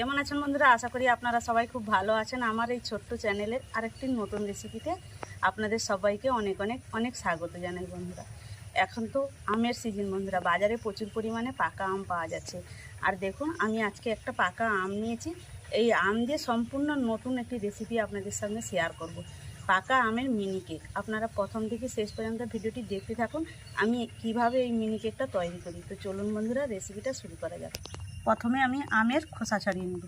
কেমন আছেন বন্ধুরা? আশা করি আপনারা সবাই খুব ভালো আছেন। আমার এই ছোট্ট চ্যানেলের আরেকটি নতুন রেসিপিতে আপনাদের সবাইকে অনেক অনেক অনেক স্বাগত জানাই বন্ধুরা। এখন তো আমের সিজন বন্ধুরা। বাজারে প্রচুর পরিমাণে পাকা আম পাওয়া যাচ্ছে। আর দেখুন, আমি আজকে একটা পাকা আম নিয়েছি। এই আম দিয়ে সম্পূর্ণ নতুন একটি রেসিপি আপনাদের সামনে শেয়ার করব। পাকা আমের মিনি কেক আপনারা প্রথম থেকে শেষ পর্যন্ত ভিডিওটি দেখতে থাকুন। আমি কীভাবে এই মিনি কেকটা তৈরি করি। তো চলুন বন্ধুরা রেসিপিটা শুরু করা যাক। প্রথমে আমি আমের খোসা ছাড়িয়ে নেব।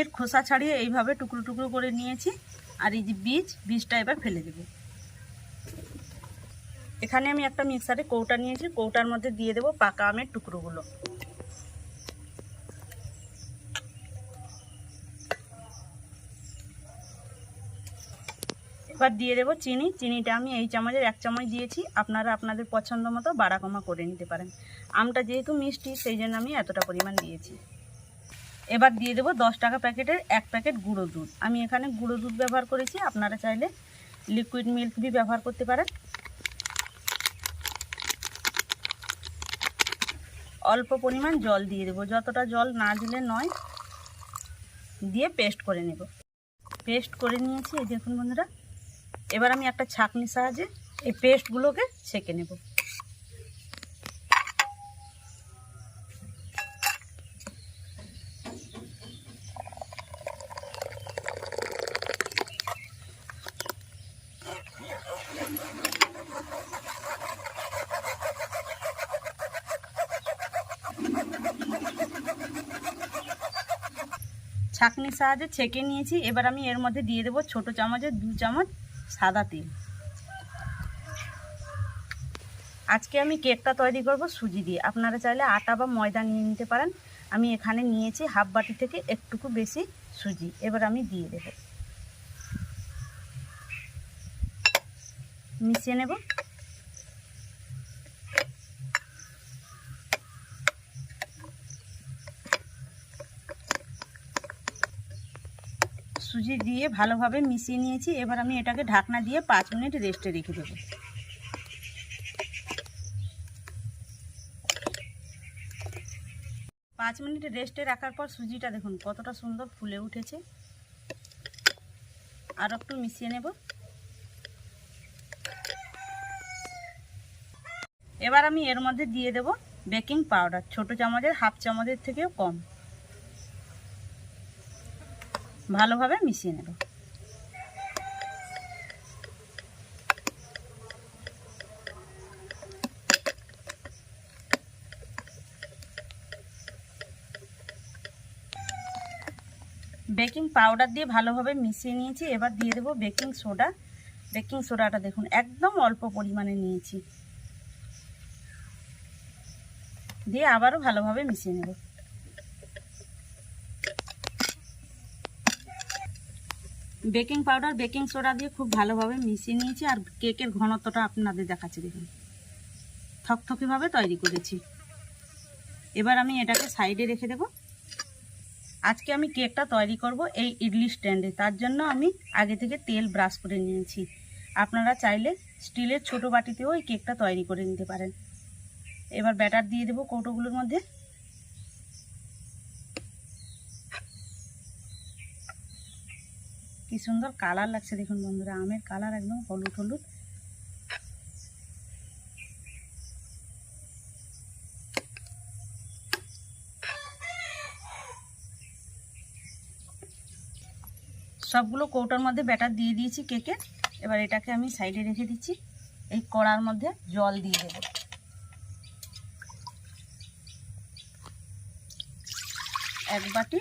আমের খোসা ছাড়িয়ে এইভাবে টুকরো টুকরো করে নিয়েছি। আর এই যে বীজ, বীজটা এবার ফেলে দেব। এখানে আমি একটা মিক্সারে কৌটা নিয়েছি। কৌটার মধ্যে দিয়ে দেবো পাকা আমের টুকরোগুলো। এবার দিয়ে দেবো চিনি। চিনিটা আমি এই চামচের এক চামচ দিয়েছি। আপনারা আপনাদের পছন্দ মতো বাড়া কমা করে নিতে পারেন। আমটা যেহেতু মিষ্টি, সেই জন্য আমি এতটা পরিমাণ দিয়েছি। এবার দিয়ে দেবো দশ টাকা প্যাকেটের এক প্যাকেট গুঁড়ো দুধ। আমি এখানে গুঁড়ো দুধ ব্যবহার করেছি, আপনারা চাইলে লিকুইড মিল্ক বি ব্যবহার করতে পারেন। অল্প পরিমাণ জল দিয়ে দেবো, যতটা জল না দিলে নয়, দিয়ে পেস্ট করে নেব। পেস্ট করে নিয়েছি, এই দেখুন বন্ধুরা। এবার আমি একটা ছাঁকনির সাহায্যে এই পেস্টগুলোকে ছেঁকে নেব। ছাঁকনির সাহায্যে ছেঁকে নিয়েছি। এবার আমি এর মধ্যে দিয়ে দেবো ছোট চামচের দু চামচ সাদা তেল। আজকে আমি কেকটা তৈরি করব সুজি দিয়ে। আপনারা চাইলে আটা বা ময়দা নিয়ে নিতে পারেন। আমি এখানে নিয়েছি হাফ বাটি থেকে একটুকু বেশি সুজি। এবার আমি দিয়ে দেব। মিশিয়ে নেব। সুজি দিয়ে ভালোভাবে মিশিয়ে নিয়েছি। এবার আমি এটাকে ঢাকনা দিয়ে পাঁচ মিনিট রেস্টে রেখে দেবো। পাঁচ মিনিট রেস্টে রাখার পর সুজিটা দেখুন কতটা সুন্দর ফুলে উঠেছে। আর একটু মিশিয়ে নেব। এবার আমি এর মধ্যে দিয়ে দেব বেকিং পাউডার। ছোট চামচের, হাফ চামচের থেকেও কম। ভালোভাবে মিশিয়ে নেব। বেকিং পাউডার দিয়ে ভালোভাবে মিশিয়ে নিয়েছি। এবার দিয়ে দেবো বেকিং সোডা। বেকিং সোডাটা দেখুন, একদম অল্প পরিমাণে নিয়েছি। দিয়ে আবারও ভালোভাবে মিশিয়ে নেব। বেকিং পাউডার, বেকিং সোডা দিয়ে খুব ভালোভাবে মিশিয়ে নিয়েছি আর কেকের ঘনত্বটা আপনাদের দেখাচ্ছি, দেখুন। থকথকেভাবে তৈরি করেছি। এবার আমি এটাকে সাইডে রেখে দেব। আজকে আমি কেকটা তৈরি করব এই ইডলি স্ট্যান্ডে। তার জন্য আমি আগে থেকে তেল ব্রাশ করে নিয়েছি। আপনারা চাইলে স্টিলের ছোট বাটিতেও এই কেকটা তৈরি করে নিতে পারেন। এবার ব্যাটার দিয়ে দেবো কৌটোগুলোর মধ্যে। কি সুন্দর কালার লাগছে দেখুন বন্ধুরা, আমের কালার একদম হলুদ হলুদ। সবগুলো কৌটার মধ্যে ব্যাটার দিয়ে দিয়েছি কেকে, এবার এটাকে আমি সাইডে রেখে দিচ্ছি, এই কড়ার মধ্যে জল দিয়ে দেব। এক বাটি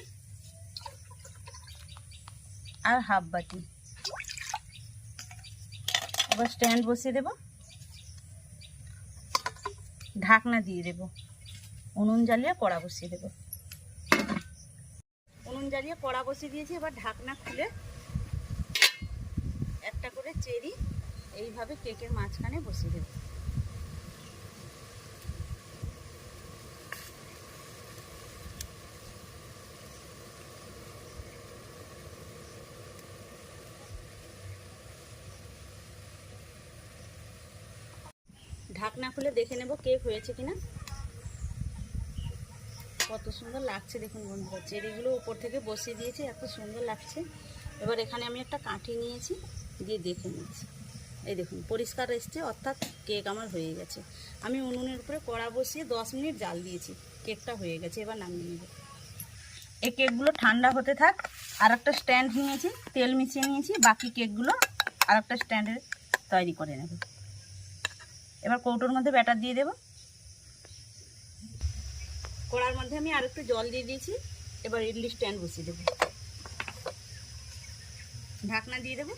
আর হাফ বাটি। এবার স্ট্যান্ড বসিয়ে দেব। ঢাকনা দিয়ে দেব। উনুন জ্বালিয়ে কড়া বসিয়ে দেব। উনুন জ্বালিয়ে কড়া বসিয়ে দিয়েছি। এবার ঢাকনা খুলে একটা করে চেরি এইভাবে কেকের মাঝখানে বসিয়ে দেব। ঢাকনা খুলে দেখে নেব কেক হয়েছে কিনা। কত সুন্দর লাগছে দেখুন বন্ধুরা, চেরিগুলো উপর থেকে বসিয়ে দিয়েছি, এত সুন্দর লাগছে। এবার এখানে আমি একটা কাঠি নিয়েছি, দিয়ে দেখে নিয়েছি এই দেখুন, পরিষ্কার এসছে, অর্থাৎ কেক আমার হয়ে গেছে। আমি উনুনের উপরে কড়া বসিয়ে দশ মিনিট জাল দিয়েছি, কেকটা হয়ে গেছে, এবার নামিয়ে নেব। এই কেকগুলো ঠান্ডা হতে থাক আর একটা স্ট্যান্ড নিয়েছি তেল মিশিয়ে নিয়েছি, বাকি কেকগুলো আর একটা স্ট্যান্ডে তৈরি করে নেব। এবার কৌটোর মধ্যে ব্যাটার দিয়ে দেব। কড়ার মধ্যে আমি আর একটু জল দিয়ে দিয়েছি। এবার ইডলি স্ট্যান্ড বসিয়ে দেবো। ঢাকনা দিয়ে দেবো।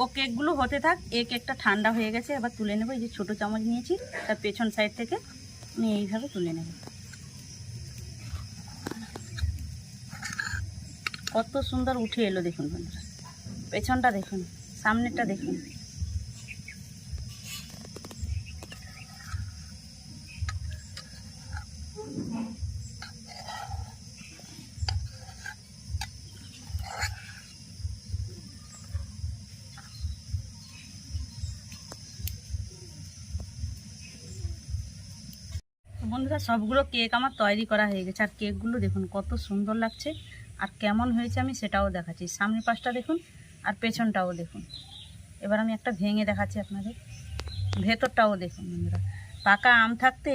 ও কেকগুলো হতে থাক এই কেকটা ঠান্ডা হয়ে গেছে এবার তুলে নেব। এই যে ছোটো চামচ নিয়েছি তার পেছন সাইড থেকে আমি এইভাবে তুলে নেব। কত সুন্দর উঠে এলো দেখুন বন্ধুরা। পেছনটা দেখুন সামনেরটা দেখুন। বন্ধুরা, সবগুলো কেক আমার তৈরি করা হয়ে গেছে। আর কেকগুলো দেখুন, কত সুন্দর লাগছে। আর কেমন হয়েছে আমি সেটাও দেখাচ্ছি। সামনের পাশটা দেখুন, আর পেছনটাও দেখুন। এবার আমি একটা ভেঙে দেখাচ্ছি আপনাদের। ভেতরটাও দেখুন বন্ধুরা। পাকা আম থাকতে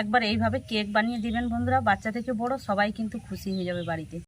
একবার এইভাবে কেক বানিয়ে দিবেন বন্ধুরা। বাচ্চা থেকে বড়, সবাই কিন্তু খুশি হয়ে যাবে বাড়িতে।